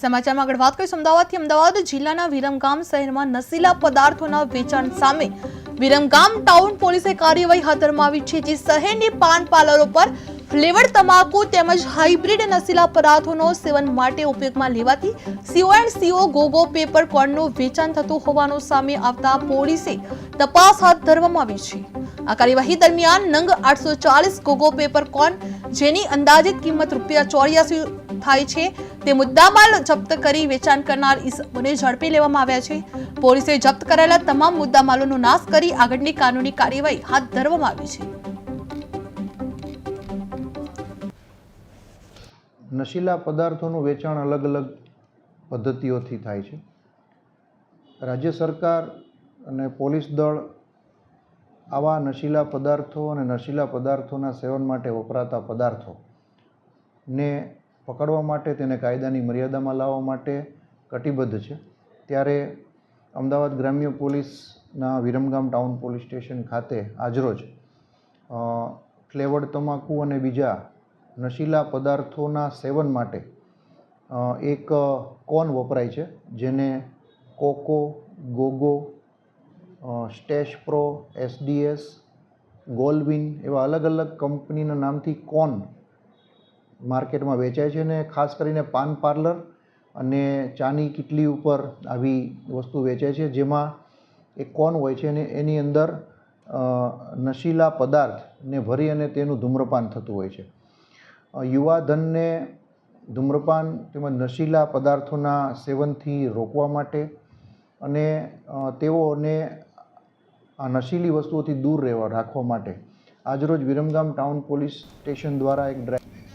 સમાચારમાં આગળ વાત કરીશું. અમદાવાદથી અમદાવાદ જિલ્લાના વિરમગામ શહેરમાં નશીલા પદાર્થોના વેચાણ સામે વિરમગામ ટાઉન પોલીસે કાર્યવાહી હાથ ધરવામાં આવી છે, જે શહેરની પાન પાર્લરો પર ફ્લેવર તમાકુ તેમજ હાઇબ્રિડ નશીલા પદાર્થોનો સેવન માટે ઉપયોગમાં લેવાતી CO and CO GoGo paper કોર્નનું વેચાણ થતું હોવાનું સામે આવતા પોલીસે તપાસ હાથ ધરવામાં આવી છે. આ કાર્યવાહી દરમિયાન નંગ આઠસો ચાલીસ ગોગો પેપર કોર્ન જેની અંદાજિત કિંમત રૂપિયા ચોર્યાસી થાય છે. તે મુદ્દામાલ જપ્ત કરી વેચાણ કરનાર ઈસમોને ઝડપી લેવામાં આવ્યા છે. પોલીસે જપ્ત કરાયેલા તમામ મુદ્દામાલોનો નાશ કરી આગળની કાનૂની કાર્યવાહી હાથ ધરવામાં આવી છે. નશીલા પદાર્થોનું વેચાણ અલગ અલગ પદ્ધતિઓથી થાય છે. રાજ્ય સરકાર અને પોલીસ દળ આવા નશીલા પદાર્થો અને નશીલા પદાર્થોના સેવન માટે વપરાતા પદાર્થો ને પકડવા માટે, તેને કાયદાની મર્યાદામાં લાવવા માટે કટિબદ્ધ છે. ત્યારે અમદાવાદ ગ્રામ્ય પોલીસના વિરમગામ ટાઉન પોલીસ સ્ટેશન ખાતે આજરોજ ફ્લેવર્ડ તમાકુ અને બીજા નશીલા પદાર્થોના સેવન માટે એક કોન વપરાય છે, જેને કોકો, ગોગો સ્ટેશ પ્રો એસડીએસ ગોલવિન એવા અલગ અલગ કંપનીના નામથી કોન માર્કેટમાં વેચાય છે અને ખાસ કરીને પાન પાર્લર અને ચાની કિટલી ઉપર આવી વસ્તુ વેચાય છે, જેમાં એક કોન હોય છે અને એની અંદર નશીલા પદાર્થને ભરી અને તેનું ધૂમ્રપાન થતું હોય છે. યુવા ધનને ધૂમ્રપાન તેમજ નશીલા પદાર્થોના સેવનથી રોકવા માટે અને તેઓને આ નશીલી વસ્તુઓથી દૂર રહેવા, રાખવા માટે. આજરોજ વિરમગામ ટાઉન પોલીસ સ્ટેશન દ્વારા એક ડ્રાઈવ